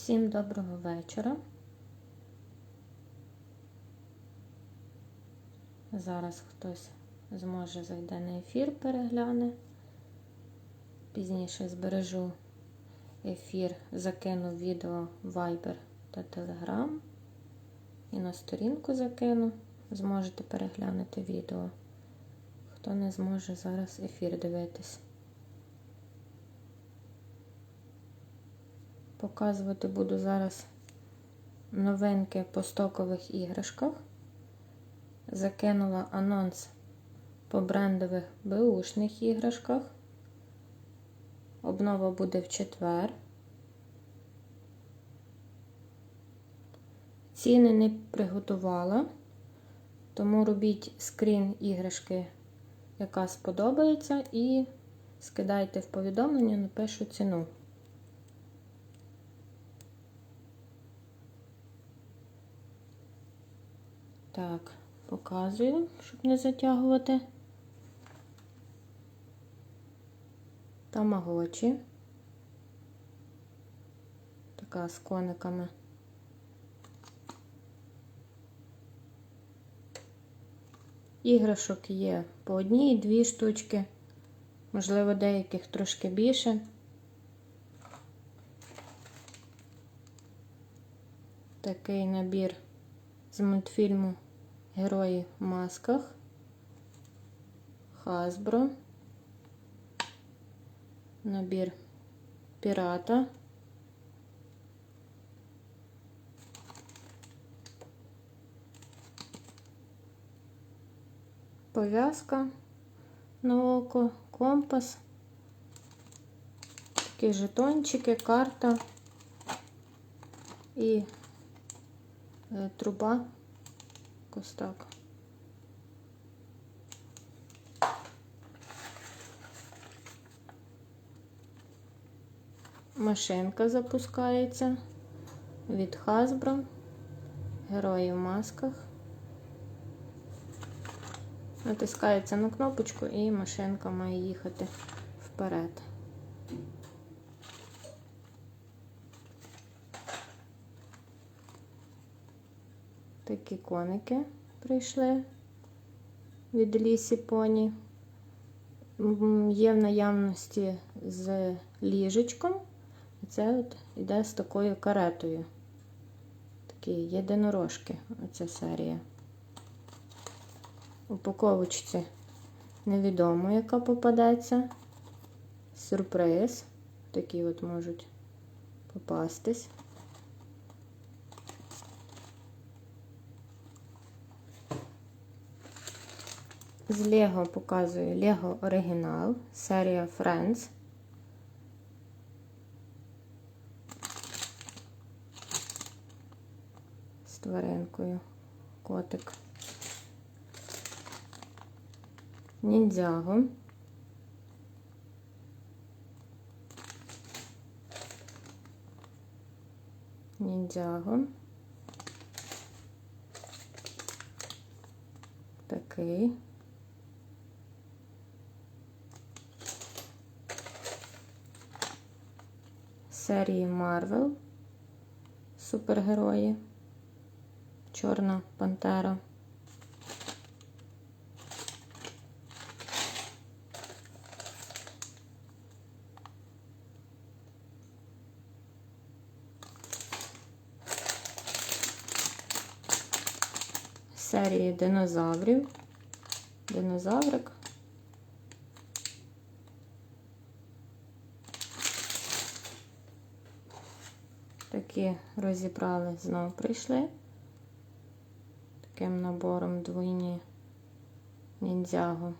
Всім доброго вечора. Зараз хтось зможе зайде на ефір, перегляне. Пізніше збережу ефір, закину відео Viber та Telegram. І на сторінку закину. Зможете переглянути відео. Хто не зможе зараз ефір дивитись. Показувати буду зараз новинки по стокових іграшках. Закинула анонс по брендових беушних іграшках. Обнова буде в четвер. Ціни не приготувала, тому робіть скрін іграшки, яка сподобається, і скидайте в повідомлення, напишу ціну. Так, показую, щоб не затягувати. Тамагочі. Така з кониками. Іграшок є по одній, дві штучки, можливо, деяких трошки більше. Такий набір з мультфільму Герої в масках, Хасбро, набір пірата. Пов'язка на око, компас, такі жетончики, карта і труба. Ось так. Машинка запускається від Hasbro. Герої в масках. Натискається на кнопочку і машинка має їхати вперед. Такі коники прийшли від лісі поні. Є в наявності з ліжечком. І це от іде з такою каретою. Такі єдинорожки, оця серія. Упаковочці невідомо, яка попадеться. Сюрприз. Такі от можуть попастись. З Лего показую Лего оригінал, серія Friends. З тваринкою котик. Ніндзяго. Ніндзяго. Такий. Серії Марвел. Супергерої. Чорна Пантера. Серії динозаврів. Динозаврик. Такі розібрали, знову прийшли. Таким набором двойні ніндзяго.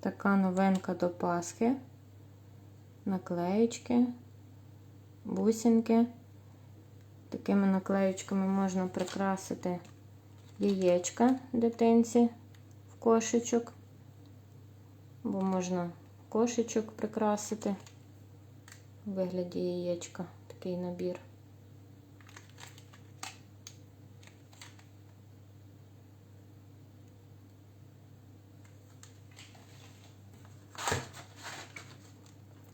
Така новинка до Пасхи, наклеєчки, бусинки. Такими наклеєчками можна прикрасити яєчка дитинці кошечок, бо можна кошечок прикрасити. В вигляді яєчка. Такий набір.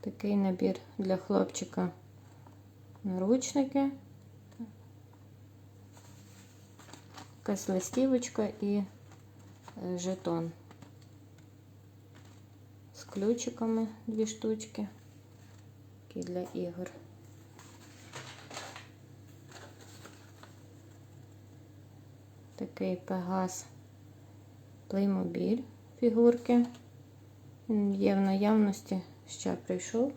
Такий набір для хлопчика. Наручники, якась листівочка і жетон. З ключиками дві штучки. Такі для ігор. Такий пегас Playmobil фігурки. Він є в наявності, ще прийшов.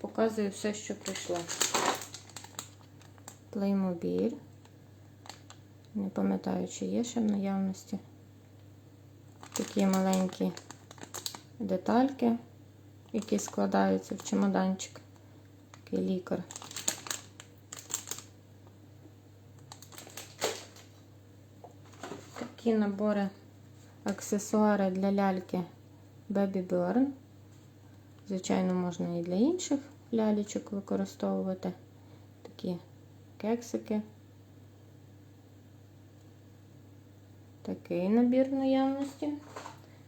Показую все, що прийшло. Playmobil. Не пам'ятаю, чи є ще в наявності. Такі маленькі детальки, які складаються в чемоданчик. Такий лікар. Такі набори аксесуари для ляльки Baby Burn. Звичайно, можна і для інших лялечок використовувати. Такі кексики. Такий набір наявності.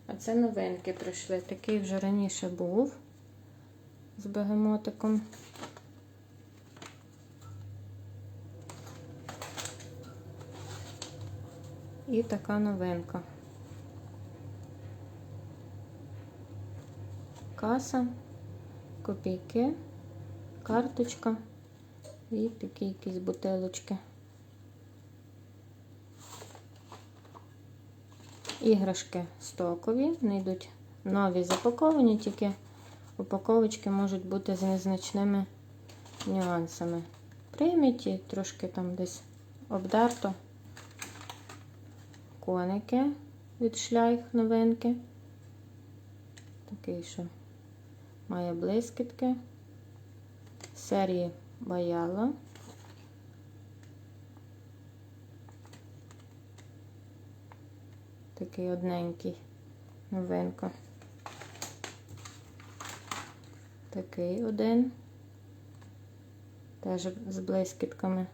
А це новинки прийшли. Такий вже раніше був з бегемотиком. І така новинка. Каса, копійки, карточка і такі якісь бутилочки. Іграшки стокові, вони йдуть нові запаковані, тільки упаковочки можуть бути з незначними нюансами. Прийняті, трошки там десь обдерто. Коники від шлях новинки. Такий, що має блискітки. Серії Баяла. Такий одненький новинка. Такий один. Теж з блискітками.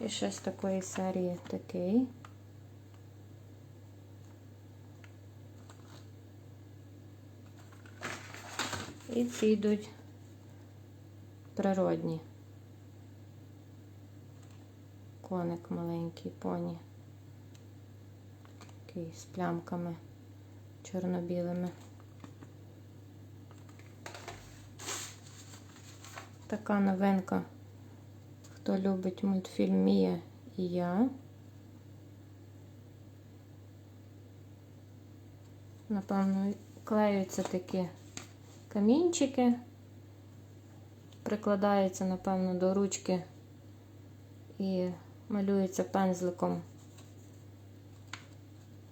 І ще з такої серії такий. І ці йдуть природні. Коник маленький поні. Такий з плямками чорно-білими. Така новинка. Хто любить мультфільм Мія і я. Напевно, клеються такі камінчики, прикладаються, напевно, до ручки і малюється пензликом.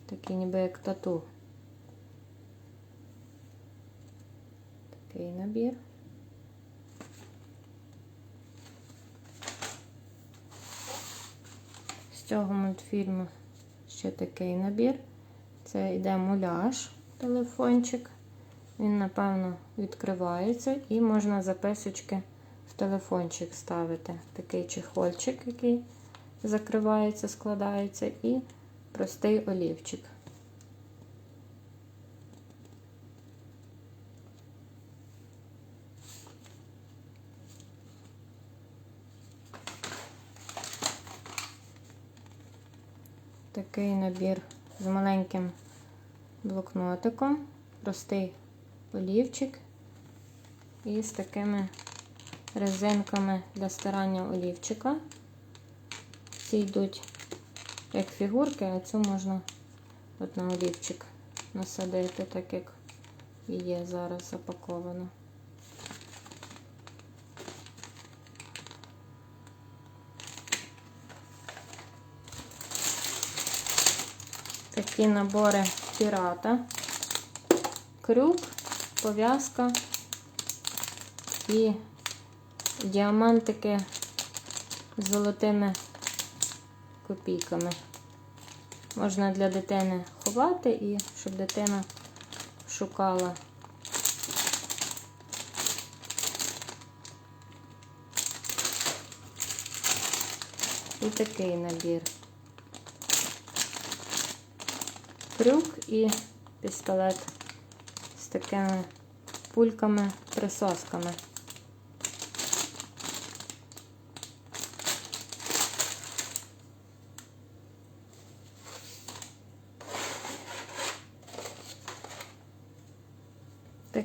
Такий ніби як тату. Такий набір. З цього мультфільму ще такий набір. Це йде муляж, телефончик. Він, напевно, відкривається і можна записочки в телефончик ставити. Такий чехольчик, який закривається, складається, і простий олівчик. Такий набір з маленьким блокнотиком, простий олівчик і з такими резинками для старання олівчика. Ці йдуть як фігурки, а цю можна от на олівчик насадити, так як є зараз запаковано. Такі набори пірата, крюк, пов'язка і діамантики з золотими копійками. Можна для дитини ховати і щоб дитина шукала. І такий набір. крюк і пістолет з такими пульками-присосками.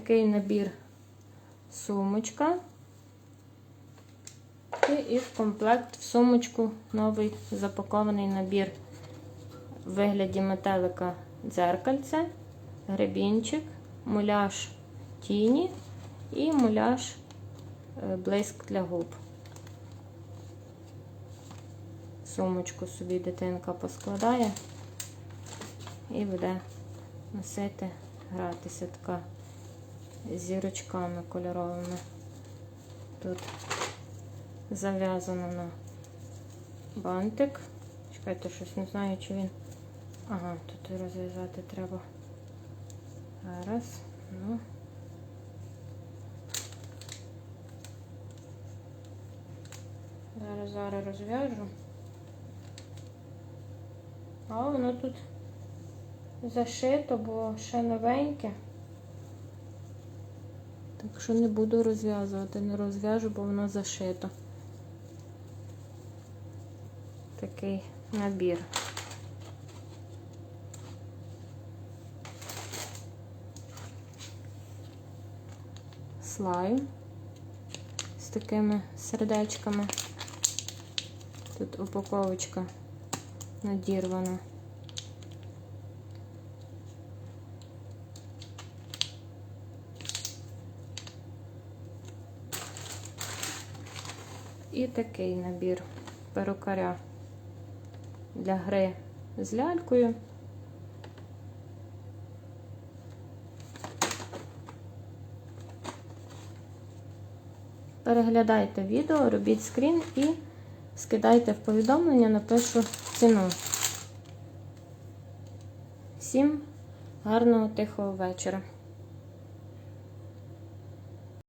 Такий набір сумочка. І, в комплект в сумочку новий запакований набір в вигляді метелика дзеркальце, гребінчик, муляж тіні і муляж е, блиск для губ. Сумочку собі дитинка поскладає і буде носити, гратися така зірочками кольоровими. Тут зав'язано на бантик. Чекайте, щось не знаю, чи він. Ага, тут розв'язати треба. Зараз, ну. Зараз зараз розв'яжу. А воно тут зашито, бо ще новеньке. Так що не буду розв'язувати, не розв'яжу, бо воно зашито. Такий набір. Слайм з такими сердечками. Тут упаковочка надірвана. І такий набір перукаря для гри з лялькою. Переглядайте відео, робіть скрін і скидайте в повідомлення, напишу ціну. Всім гарного тихого вечора.